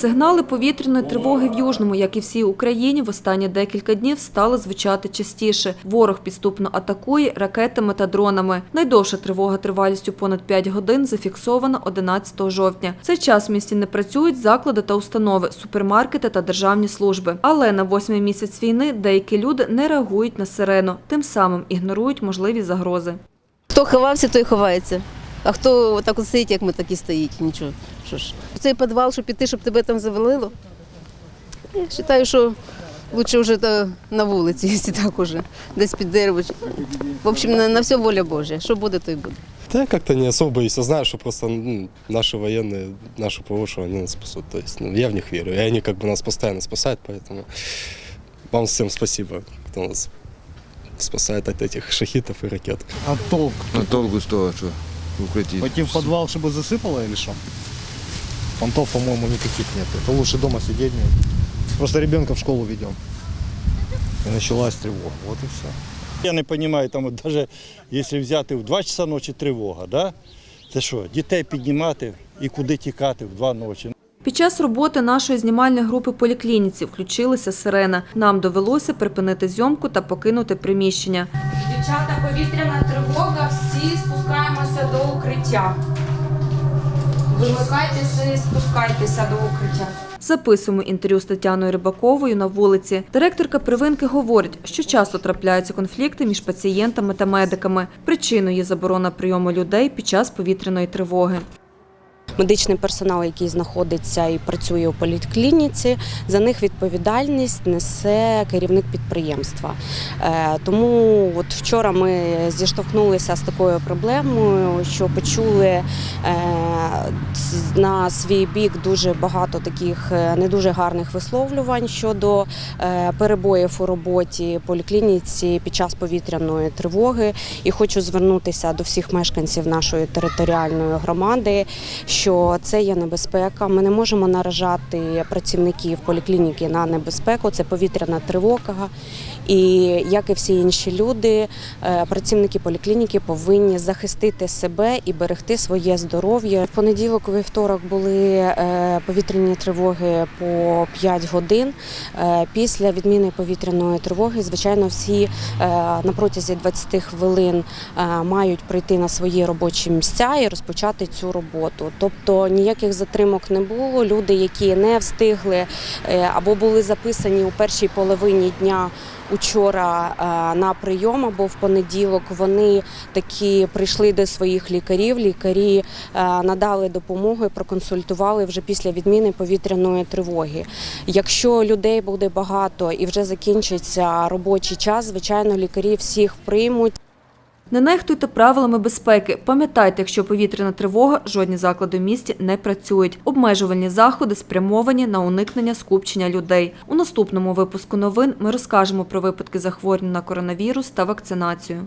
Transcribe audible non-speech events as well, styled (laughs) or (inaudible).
Сигнали повітряної тривоги в Южному, як і всій Україні, в останні декілька днів стали звучати частіше. Ворог підступно атакує ракетами та дронами. Найдовша тривога тривалістю понад 5 годин зафіксована 11 жовтня. Цей час в місті не працюють заклади та установи, супермаркети та державні служби. Але на восьмий місяць війни деякі люди не реагують на сирену, тим самим ігнорують можливі загрози. Хто ховався, той ховається. А хто отак от як ми так і стоїть, нічого. Що ж, в цей підвал, щоб піти, щоб тебе там завалило. Я вважаю, що лучше вже то на вулиці, якщо (laughs) так уже, десь під дерево. В общем, на, на все воля Божя. Що буде, то й буде. Да я как-то не особо боюсь. Я знаю, что просто ну, наши военные, наши ПВО, что они нас спасут. То есть ну, я в них верю. И они как бы нас постоянно спасают, поэтому вам всем спасибо, кто нас спасает от этих шахитов и ракет. А толк? А толку з того, що в укритті. Пойти в подвал, чтобы засыпало или что? Понтов, по-моему, никаких нет. Это лучше дома сидеть. Нет. Просто ребенка в школу ведем. И началась тревога. Вот и все. Я не розумію, там даже якщо взяти в 2 часа ночі тривога, да? це що, дітей піднімати і куди тікати в 2 ночі? Під час роботи нашої знімальної групи поліклініці включилася сирена. Нам довелося припинити зйомку та покинути приміщення. Дівчата, повітряна тривога, всі спускаємося до укриття. Вимикайтеся і спускайтеся до укриття. Записуємо інтерв'ю з Тетяною Рибаковою на вулиці. Директорка привинки говорить, що часто трапляються конфлікти між пацієнтами та медиками. Причиною є заборона прийому людей під час повітряної тривоги. Медичний персонал, який знаходиться і працює у поліклініці, за них відповідальність несе керівник підприємства. Е, Тому от вчора ми зіштовхнулися з такою проблемою, що почули е, на свій бік дуже багато таких е, не дуже гарних висловлювань щодо перебоїв у роботі поліклініці під час повітряної тривоги. І хочу звернутися до всіх мешканців нашої територіальної громади, що це є небезпека. Ми не можемо наражати працівників поліклініки на небезпеку. Це повітряна тривога. І як і всі інші люди, е, працівники поліклініки повинні захистити себе і берегти своє здоров'я. В понеділок вівторок були е, повітряні тривоги по 5 годин. Е, Після відміни повітряної тривоги, звичайно, всі на протязі 20 хвилин мають прийти на свої робочі місця і розпочати цю роботу. Тобто ніяких затримок не було. Люди, які не встигли е, або були записані у першій половині дня. Учора е, на прийом або в понеділок вони такі прийшли до своїх лікарів. Лікарі е, надали допомогу проконсультували вже після відміни повітряної тривоги. Якщо людей буде багато і вже закінчиться робочий час, звичайно, лікарі всіх приймуть. Не нехтуйте правилами безпеки. Пам'ятайте, якщо повітряна тривога, жодні заклади в місті не працюють. Обмежувальні заходи спрямовані на уникнення скупчення людей. У наступному випуску новин ми розкажемо про випадки захворювання на коронавірус та вакцинацію.